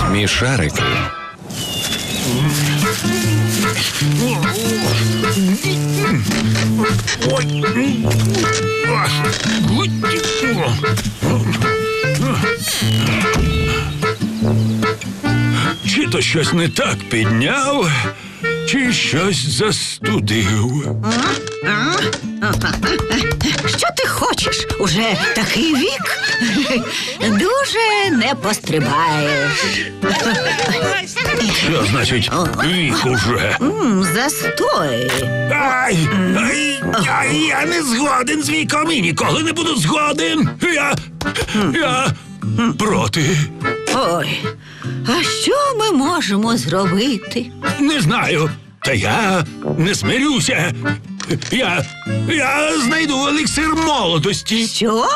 Смішарики. Чи то щось не так підняв, чи щось застудив. Що ти хочеш? Уже такий вік? Дуже не пострибаєш. Що значить вік уже? М, Застой. Ай, ай, ай, я не згоден з віком і ніколи не буду згоден. Я. Я проти. Ой, а що ми можемо зробити? Не знаю. Та я не смирюся. Я. Я знайду еліксир молодості. Що?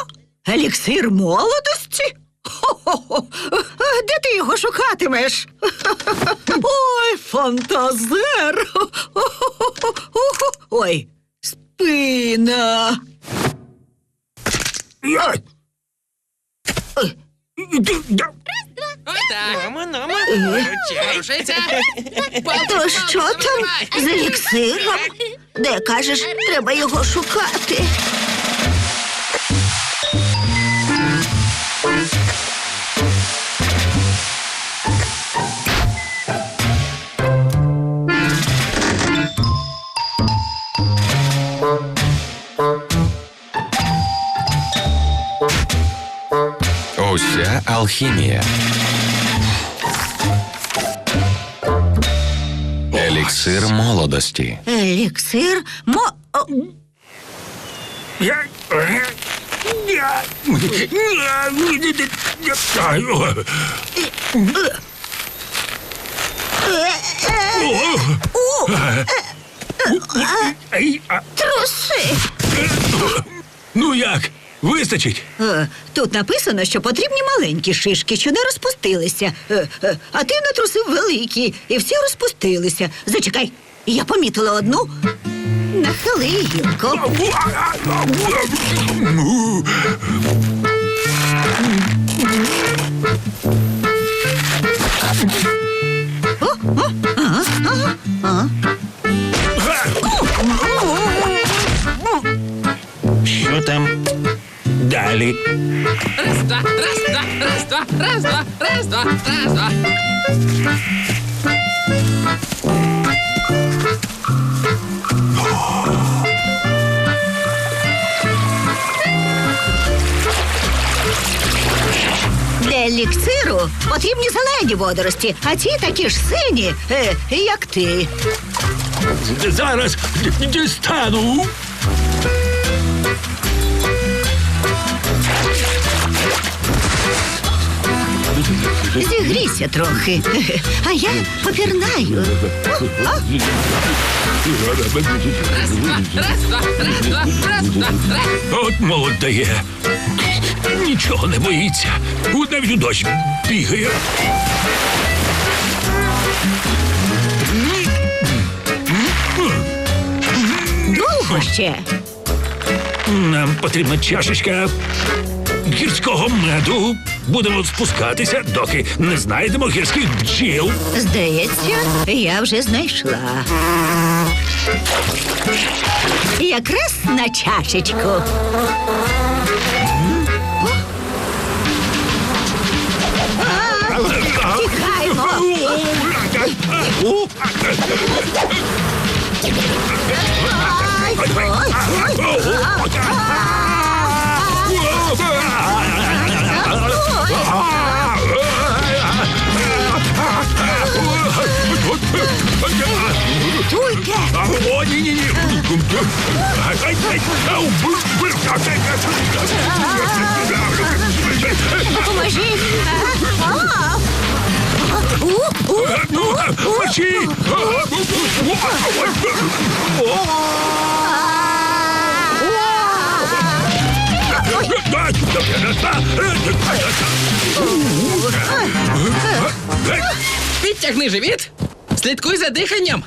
Еліксир молодості? Хо-хо-хо. Де ти його шукатимеш? Ой, фантазер. Ой, спина. Я. Отак. Мамо, мамо. Ручайся. То що там з еліксиром? Де кажеш, треба його шукати? Уся алхімія. Еліксир молодості. Еліксир мо. о, Я. Я. Я. Ай, а, Труси. Ну як? Вистачить? Е, Тут написано, що потрібні маленькі шишки, що не розпустилися. Е, е, А ти натрусив великі, і всі розпустилися. Зачекай, я помітила одну. Нахили гілку. Що далі? Раз, два, раз, два, раз, два, раз, два, раз, два, раз, два. Для еліксиру потрібні зелені водорості, а ці такі ж сині, е, як ти. Зараз дістану. Зігрійся трохи, а я попірнаю. Раз, два, раз, два, раз, два, раз, два, раз. От молодь дає. Нічого не боїться. Навіть у дощ бігає. Довго ще. Нам потрібна чашечка гірського меду. Будемо спускатися, доки не знайдемо гірських бджіл. Здається, я вже знайшла. Якраз на чашечку. Тікаймо. Туйте. Поможи! Мочи! Підтягни живіт, слідкуй за диханням.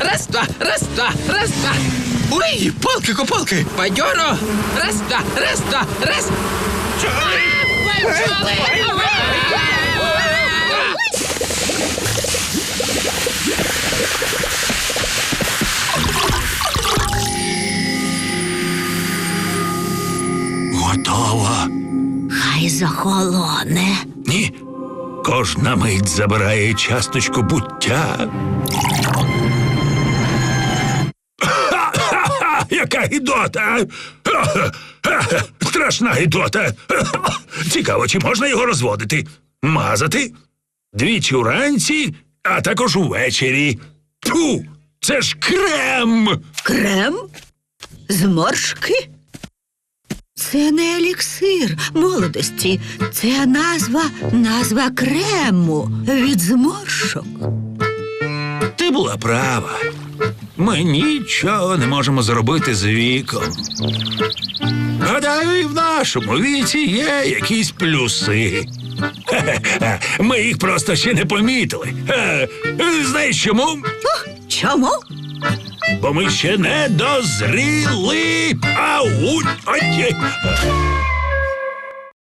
Раз, два, раз, два, раз, два. Ой, палки копалки. Бадьоро. Раз, два, раз, два, раз. Готово. Хай захолоне. Ні. Кожна мить забирає часточку буття. Яка гідота! Страшна гідота! Цікаво, чи можна його розводити? Мазати? Двічі уранці, а також увечері. Тьфу! Це ж крем! Крем? Зморшки? Це не еліксир молодості. Це назва назва крему від зморшок. Ти була права. Ми нічого не можемо зробити з віком. Гадаю, і в нашому віці є якісь плюси. Ми їх просто ще не помітили. Е, Знаєш чому? Чому? Бо ми ще не дозріли. Ау! Ой!